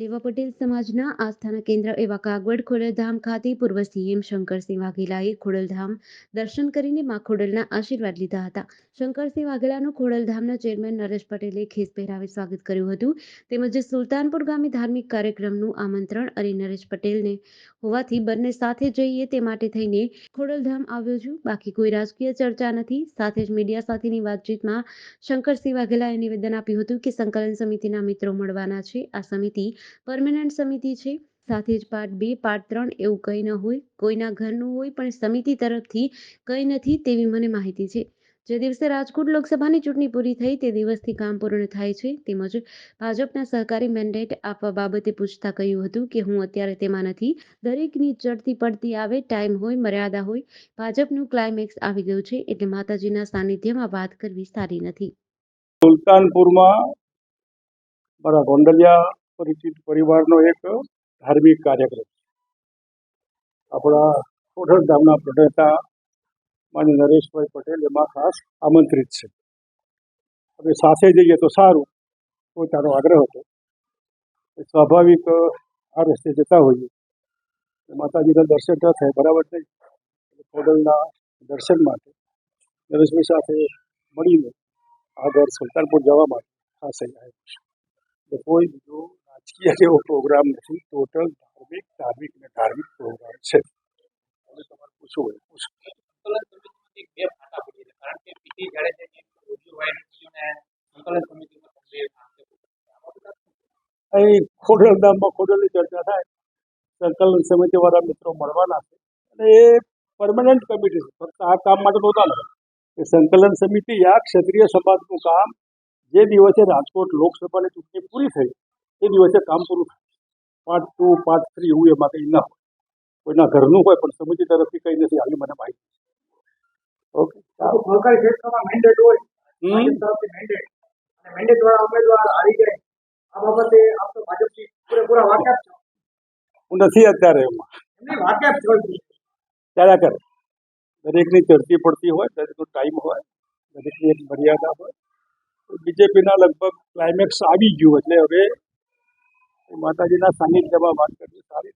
લેવા પટેલ સમાજના આસ્થાના કેન્દ્ર એવા કાગવડ, ખોડલધામ ખાતે પૂર્વ સીએમ શંકરસિંહ વાઘેલાએ ખોડલધામ દર્શન કરીને મા ખોડલના આશીર્વાદ લીધા હતા. શંકરસિંહ વાઘેલાનું ખોડલધામના ચેરમેન નરેશ પટેલે ખેસ પહેરાવી સ્વાગત કર્યું હતું. તેમજ સુલતાનપુર ગામે ધાર્મિક કાર્યક્રમનું આમંત્રણ અને નરેશ પટેલને હોવાથી બંને સાથે જઈએ તે માટે થઈને ખોડલધામ આવ્યો છું. બાકી કોઈ રાજકીય ચર્ચા નથી. સાથે જ મીડિયા સાથેની વાતચીતમાં શંકરસિંહ વાઘેલાએ નિવેદન આપ્યું હતું કે સંકલન સમિતિના મિત્રો મળવાના છે. આ સમિતિ પરમેનન્ટ સમિતિ છે. સાથે જ પાર્ટ બે, પાર્ટ ત્રણ એવું કંઈ ન હોય, કોઈના ઘરનું હોય, પણ સમિતિ તરફથી કંઈ નથી તેવી મને માહિતી છે. જે દિવસે રાજકોટ લોકસભાની ચૂંટણી પૂરી થઈ તે દિવસથી કામ પૂર્ણ થાય છે. તેમજ ભાજપના સહકારી મેન્ડેટ આપવા બાબતે પૂછતા કહ્યું હતું કે હું અત્યારે તેમાં નથી. દરેકની ચડતી પડતી આવે, ટાઈમ હોય, મર્યાદા હોય, ભાજપનું ક્લાઇમેક્સ આવી ગયું છે એટલે માતાજીના સાનિધ્યમાં વાત કરવી સારી નથી. સુલતાનપુરમાં મારા ગોંડલિયા પરિચિત પરિવારનો એક ધાર્મિક કાર્યક્રમ. આપણા કોઢળ ગામના પ્રણેતા માન્ય નરેશભાઈ પટેલ, એમાં ખાસ આમંત્રિત છે. હવે સાથે જઈએ તો સારું પોતાનો આગ્રહ હતો. સ્વાભાવિક આ રસ્તે જતા હોઈએ. માતાજીના દર્શન ન થાય, બરાબર નહીં એટલે દર્શન માટે નરેશભાઈ સાથે મળીને આગળ સુલતાનપુર જવા માટે ખાસ અહીંયા આવ્યો છે. કોઈ બીજો રાજકીય જેવો પ્રોગ્રામ નથી. ટોટલ ધાર્મિક ધાર્મિક ને ધાર્મિક પ્રોગ્રામ છે. હવે તમારે પૂછવું હોય પૂછો? અહીં ખોડલની ચર્ચા થાય. સંકલન સમિતિવાળા મિત્રો મળવાના છે. અને એ પરમનન્ટ કમિટી છે. ફક્ત આ કામ માટે નહોતા મળ્યા કે સંકલન સમિતિ આ ક્ષત્રિય સમાજનું કામ જે દિવસે રાજકોટ લોકસભાની ચૂંટણી પૂરી થઈ એ દિવસે કામ પૂરું પાર્ટ ટુ પાર્ટ થ્રી એવું એમાં કંઈ ના હોય. કોઈના ઘરનું હોય પણ સમિતિ તરફથી કંઈ નથી. આવી મને માહિતી. ઓકે. સહકારી ક્ષેત્રમાં મેન્ડેટ હોય હમ. ભાજપ તરફથી મેન્ડેટ મેન્ડેટ વાળા ઉમેદવાર હારી જાય. આ બાબતે આપ તો ભાજપથી પૂરેપૂરા વાકેફ છો. હું નથી અત્યારે એમાં. વાકેફ છો. ચાલ્યા કરે. દરેકની ચડતી પડતી હોય દરેકનો ટાઈમ હોય દરેકની એક મર્યાદા હોય. બીજેપીના લગભગ ક્લાઇમેક્સ આવી ગયું. એટલે હવે માતાજીના સાનિધ્યમાં વાત કરવી સારી